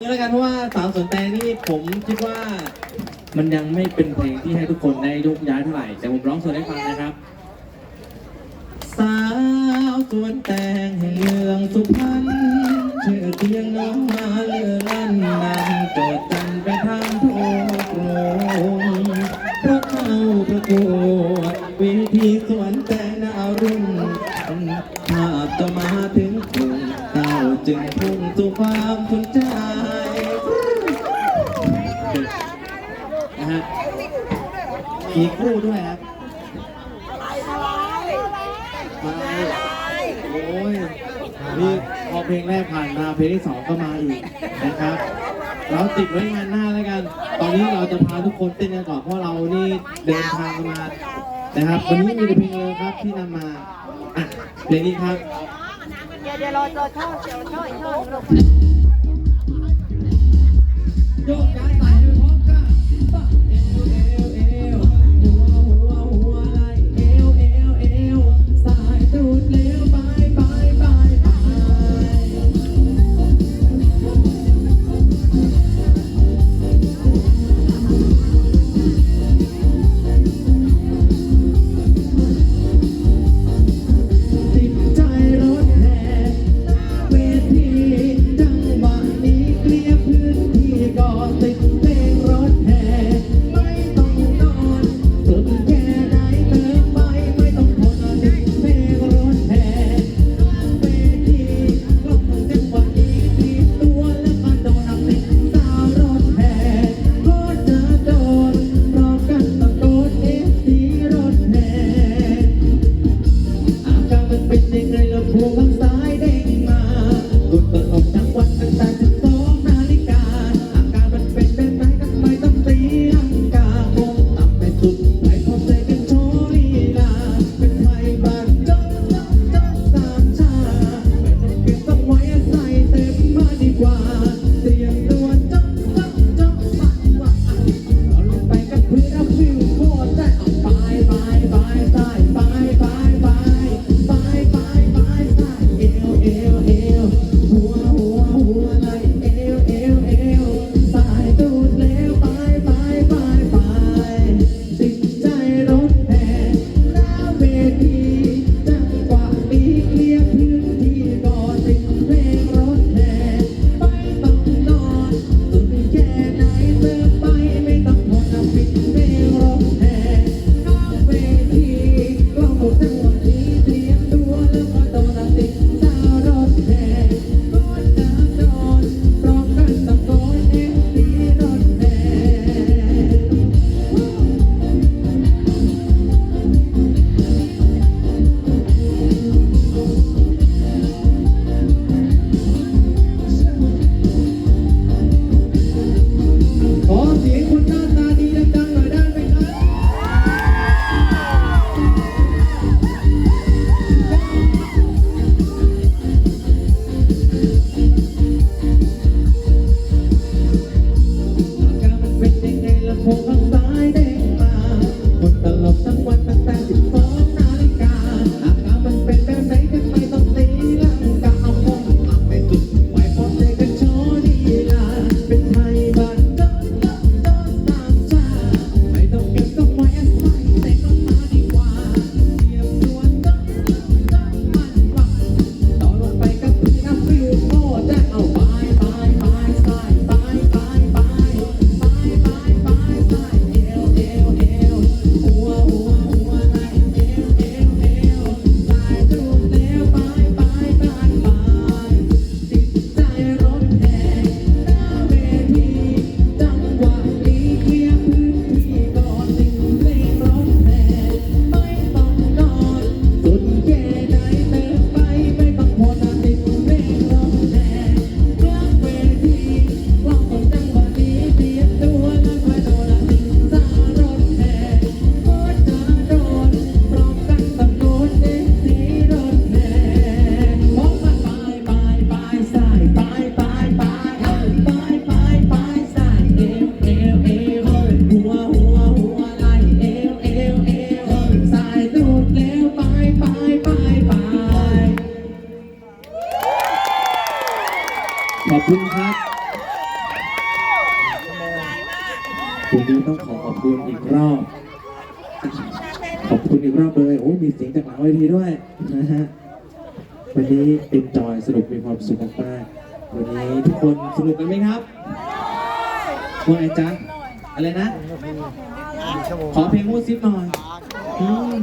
นี่แล้วกันเพราะว่าสาวสนใจนี่ผมคิดว่ามันยังไม่เป็นเพลงที่ให้ทุกคนได้ยกย้ายเท่าไหร่ แต่ผมร้องสดให้ฟังนะครับ สาวสวนแตงแห่งเมืองสุพรรณชื่อเพียงน้องมาเลือลั่นนำโจทย์กันไปทางโทโกรงเพราะเข้าประกวดเวทีสวนแตงดาวรุ่งภาพจะมาถึงกรุงเต้าจึงพุ่งสู่ความสนใจนะฮะ มีคู่ด้วยครับมาโอ้ยนี่พอเพลงแรกผ่านมาเพลงที่สองก็มาอีกนะครับ เราติดไว้งานหน้าแล้วกัน ตอนนี้เราจะพาทุกคนเต้นกันก่อนเพราะเรานี่เดินทางมานะครับวันนี้มีเพลงเร็วครับที่นำมาอะเพลงนี้ครับเดี๋ยวเดี๋ยวรอรอช่อเดี๋ยวช่อช่อโยก คุณอีกรอบ ขอบคุณอีกรอบเลยโอ้มีเสียงจากหลังเวทีด้วยนะฮะวันนี้เป็นจอยสนุกมีความสุขมากๆวันนี้ทุกคนสนุกกันไหมครับว่าไงจ๊ะอะไรนะ ขอเพลงมูซิปหน่อยอืม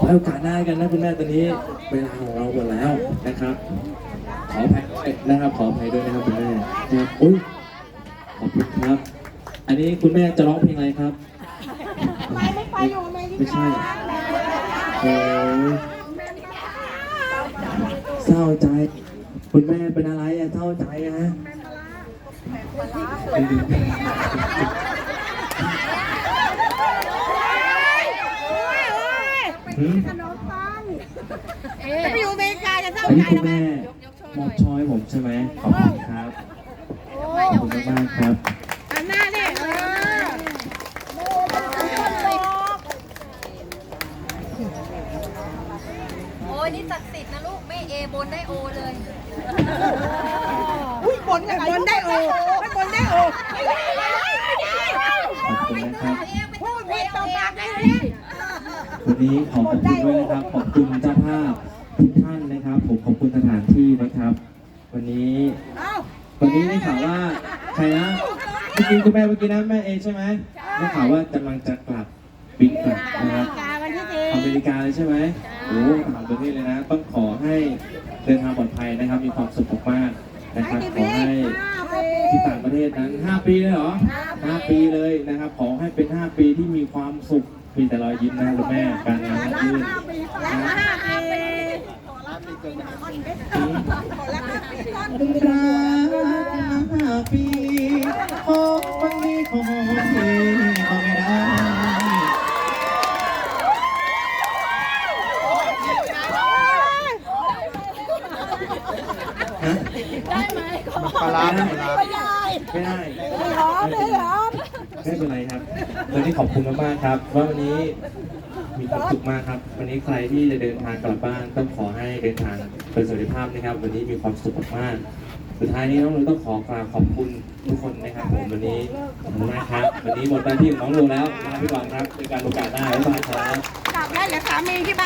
ไว้โอกาสหน้ากันนะคุณแม่ตอนนี้เวลาของเราหมดแล้วนะครับข ออภัยด้วยนะครับ ขออภัยด้วยนะครับคุณแม่นะครับอุ้ยขอบคุณครับ อันนี้คุณแม่จะร้องเพลงอะไรครับ ไปไม่ไปอยู่อเมริไม่กาใช่ โอ้ยเศร้าใจ คุณแม่เป็นอะไรอะเศร้าใจอะหืมขนมปังจะไปอยู่อเมริกาจะเศร้าอันนี้ใจคุณทำไมแม่ มอบช้อยผมใช่ไหมขอบคุณครับขอบคุณมากๆครับอันหน้าดิเออโอ้ยนี่ศักดิ์สิทธิ์นะลูก ไม่เอบนได้โอเลยอุ้ยบนกับบนได้โอไม่บนได้โอไม่ได้ไม่ได้ไม่ได้ขอบคุณนะครับพูดผิดต่อปากไอ้เลยวันนี้ขอขอบคุณด้วยนะครับขอบคุณเจ้าภาพ ผมขอบคุณสถานที่นะครับ วันนี้เอ้าวันนี้ได้ข่าวว่าใครนะเมื่อกี้คุณแม่เมื่อกี้นะแม่เอใช่ไหมได้ข่าวว่ากำลังจะกลับบินกลับอนะเมครับริกาวันที่สี่อเมริกาเลยใช่ไหมโอ้ต่างประเทศเลยนะ ต้องขอให้เดินทางปลอดภัยนะครับ มีความสุขมากๆนะครับ ขอให้ที่ต่างประเทศนั้น 5 ปีเลยเหรอ 5 ปีเลยนะครับ ขอให้เป็น 5 ปีที่มีความสุขมีแต่รอยยิ้มนะคุณแม่ การงานราบรื่นนะ ห้าปีรักห้าปีโอ้วันนี้ขอทีก็ไม่ได้ฮะปลาร้าปลาร้าไม่ได้ไม่หอมไม่หอมไม่เป็นไรครับวันนี้ขอบคุณมากๆครับว่าวันนี้ มีความสุขมากครับ วันนี้ใครที่จะเดินทางกลับบ้านต้องขอให้เดินทางเป็นสุขภาพนะครับ วันนี้มีความสุขมากๆสุดท้ายนี้น้องลูต้องขอกราบขอบคุณทุกคนนะครับผมวันนี้ขอบคุณมากครับ วันนี้หมดหน้าที่ของน้องลูแล้วลาไปก่อนครับเป็นการโอกาสหน้าบ๊ายบายครับ กลับแล้วเดี๋ยวสามีที่บ้าน